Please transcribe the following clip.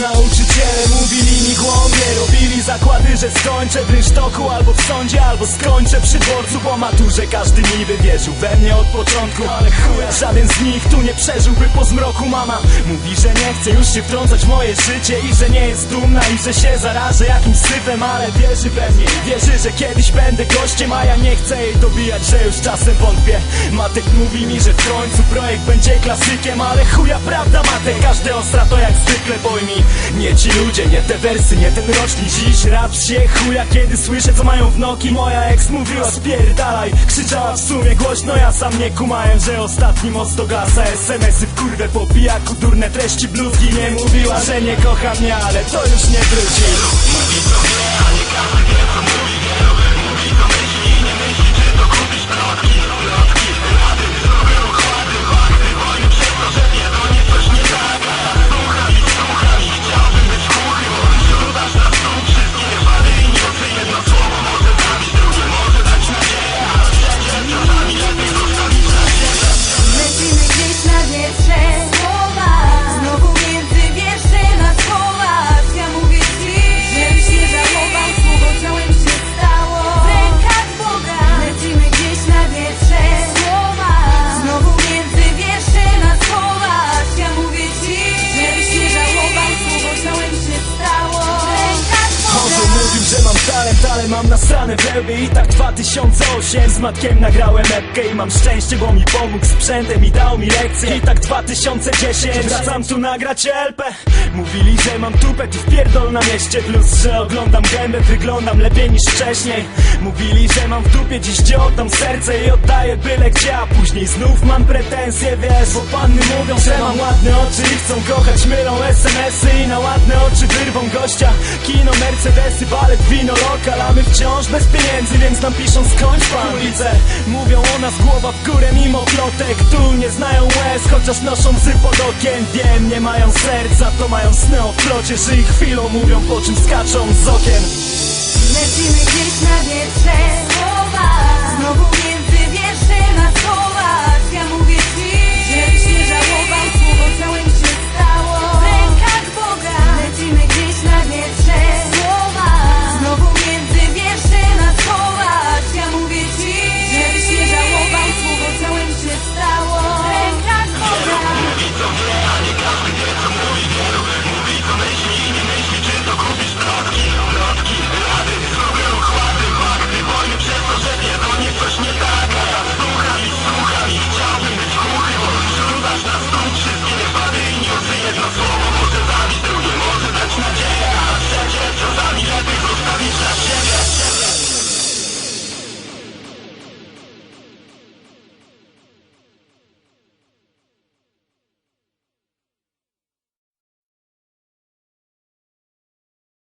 Nauczyciele mówili mi głąbie zakłady, że skończę w rynsztoku Albo w sądzie, albo skończę przy dworcu Po maturze każdy niby wierzył we mnie od początku. Ale chuja, żaden z nich tu nie przeżyłby po zmroku. Mama mówi, że nie chce już się wtrącać w moje życie I że nie jest dumna i że się zarażę jakimś syfem Ale wierzy we mnie, wierzy, że kiedyś będę gościem A ja nie chcę jej dobijać, że już czasem wątpię. Matek mówi mi, że w końcu projekt będzie klasykiem Ale chuja prawda Matek, każde ostra to jak zwykle Pojmij, nie ci ludzie, nie te wersy, nie ten rocznik Dziś rap się chuja, kiedy słyszę co mają w nogi Moja ex mówiła spierdalaj, krzyczała w sumie głośno Ja sam nie kumałem, że ostatni moc to gasa. SMS-y w kurwę po pijaku, durne treści bluzgi. Nie mówiła, że nie kocha mnie, ale to już nie wróci mam nasrane w I tak 2008 z matkiem nagrałem epkę I mam szczęście, bo mi pomógł sprzętem i dał mi lekcję I tak 2010 wracam tu nagrać LP Mówili, że mam tupet i wpierdol na mieście. Plus, że oglądam gębę, wyglądam lepiej niż wcześniej. Mówili, że mam w dupie dziś gdzie oddam serce I oddaję byle gdzie, a później znów mam pretensje Wiesz, bo panny mówią, że mam ładne oczy I chcą kochać, mylą SMS-y gościa. Kino, Mercedesy, balet, wino, lokal A my wciąż bez pieniędzy, więc nam piszą skończ pan mówią o nas głowa w górę mimo plotek. Tu nie znają łez, chociaż noszą łzy pod okiem. Wiem, nie mają serca, to mają sny o flocie. Ich chwilą mówią, po czym skaczą z okien Lecimy